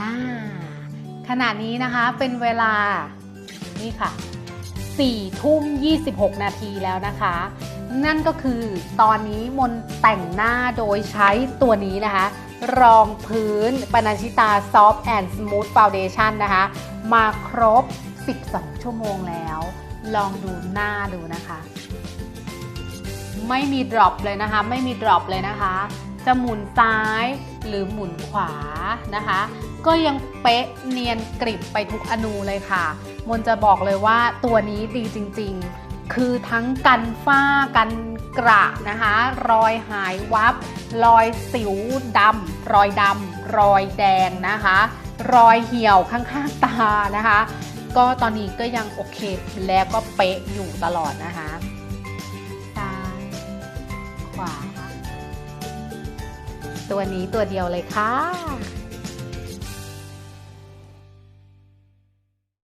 อ่าขณะนี้นะคะเป็นเวลานี่ค่ะ4ทุ่ม 26 นาทีแล้วนะคะ นั่นก็คือตอนนี้มนแต่งหน้าโดยใช้ตัวนี้นะคะ รองพื้นปนัญชิตา Soft and Smooth Foundation นะคะ มาครบ 12 ชั่วโมงแล้ว ลองดูหน้าดูนะคะ ไม่มีดรอปเลยนะคะ ไม่มีดรอปเลยนะคะ จะหมุนซ้ายหรือหมุนขวานะคะ ก็ยังเป๊ะเนียนกริบไปทุกอนูเลยค่ะ มนจะบอกเลยว่าตัวนี้ดีจริงๆ คือทั้งกันฝ้ากันกระนะคะ รอยหายวับ รอยสิวดำรอยดำรอยแดงนะคะ รอยเหี่ยวข้างๆตานะคะ ก็ตอนนี้ก็ยังโอเคแล้วก็เป๊ะอยู่ตลอดนะคะ วาตัวนี้ตัวเดียวเลยค่ะ